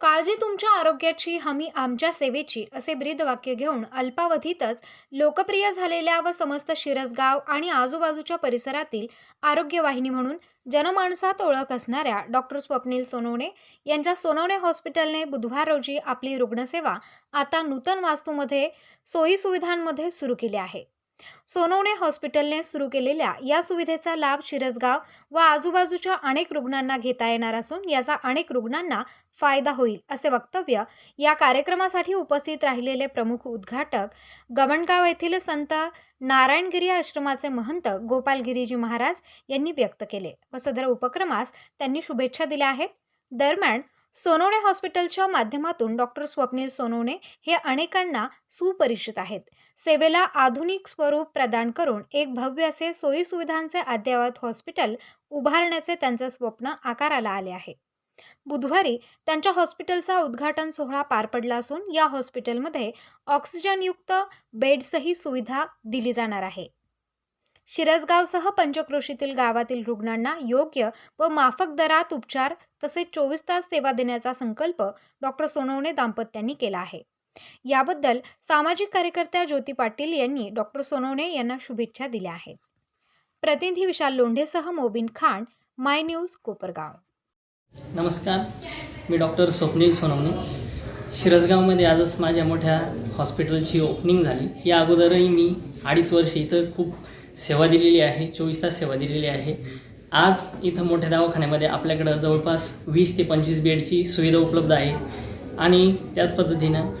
काळजी तुमच्या आरोग्याची हमी आमच्या सेवेची असे ब्रीद वाक्य घेऊन अल्पावधीतच लोकप्रिय झालेल्या व समस्त शिरसगाव आणि आजूबाजूच्या परिसरातील आरोग्यवाहिनी म्हणून जनमाणसात ओळख असणाऱ्या डॉक्टर स्वप्नील सोनवणे यांच्या सोनवणे हॉस्पिटलने बुधवार रोजी आपली रुग्णसेवा आता नूतन वास्तूमध्ये सोयीसुविधांमध्ये सुरू केली आहे. सोनवणे हॉस्पिटलने सुरू केलेल्या या सुविधेचा लाभ शिरसगाव व आजूबाजूच्या अनेक रुग्णांना घेता येणार असून याचा अनेक रुग्णांना फायदा होईल असे वक्तव्य या कार्यक्रमासाठी उपस्थित राहिलेले प्रमुख उद्घाटक गमणगाव येथील संत नारायणगिरी आश्रमाचे महंत गोपाल गिरीजी महाराज यांनी व्यक्त केले व सदर उपक्रमास त्यांनी शुभेच्छा दिल्या आहेत. दरम्यान सोनवणे हॉस्पिटलच्या माध्यमातून डॉक्टर स्वप्नील सोनवणे हे अनेकांना सुपरिचित आहेत. सेवेला आधुनिक स्वरूप प्रदान करून एक भव्य असे सोयीसुविधांचे अद्ययावत हॉस्पिटल उभारण्याचे त्यांचे स्वप्न आकाराला आले आहे. बुधवारी त्यांच्या हॉस्पिटलचा उद्घाटन सोहळा पार पडला असून या हॉस्पिटलमध्ये ऑक्सिजनयुक्त बेड्सही सुविधा दिली जाणार आहे. शिरसगावसह पंचक्रोशीतील गावातील रुग्णांना योग्य व माफक दरात उपचार तसेच चोवीस तास सेवा देण्याचा संकल्प डॉक्टर सोनवणे दाम्पत्यांनी केला आहे. याबद्दल सामाजिक कार्यकर्त्या ज्योती पाटील यांनी डॉक्टर सोनवणे यांना शुभेच्छा दिल्या आहेत. प्रतिनिधी विशाल लोंढेसह मोबिन खान माय न्यूज कोपरगाव. नमस्कार मी डॉक्टर स्वप्नील सोनवणे. शिरसगावमध्ये आजच माझ्या मोठ्या हॉस्पिटलची ओपनिंग झाली. या अगोदरही मी अडीच वर्ष इथं खूप सेवा दिलेली आहे चोवीस तास सेवा दिलेली आहे. आज इथं मोठ्या दवाखान्यामध्ये आपल्याकडं जवळपास वीस ते पंचवीस बेडची सुविधा उपलब्ध आहे. आणि त्याच पद्धतीनं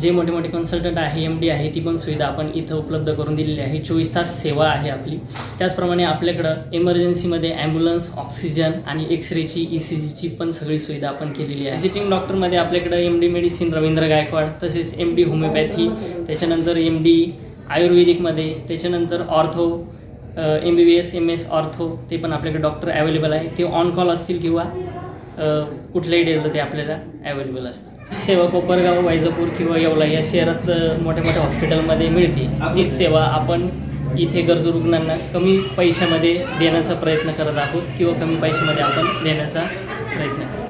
जे मोठे मोठे कन्सल्टंट आहे एम डी आहे ती पण सुविधा आपण इथं उपलब्ध करून दिलेली आहे. चोवीस तास सेवा आहे आपली. त्याचप्रमाणे आपल्याकडं इमर्जन्सीमध्ये ॲम्ब्युलन्स ऑक्सिजन आणि एक्सरेची ई सी जीची पण सगळी सुविधा आपण केलेली आहे. व्हिजिटिंग डॉक्टरमध्ये आपल्याकडं M D medicine Ravindra Gaikwad तसेच एम डी होमिओपॅथी त्याच्यानंतर एम डी आयुर्वेदिकमध्ये त्याच्यानंतर ortho M B B S M S ortho ते पण आपल्याकडे डॉक्टर अवेलेबल आहे. ते ऑन कॉल असतील किंवा कुठल्याही डेजला ते आपल्याला अवेलेबल असतील. सेवा कोपरगाव वैजापूर किंवा येवला या शहरात मोठ्या मोठ्या हॉस्पिटलमध्ये मिळते ही सेवा आपण इथे गरजू रुग्णांना कमी पैशामध्ये देण्याचा प्रयत्न करत आहोत किंवा कमी पैशामध्ये आपण देण्याचा प्रयत्न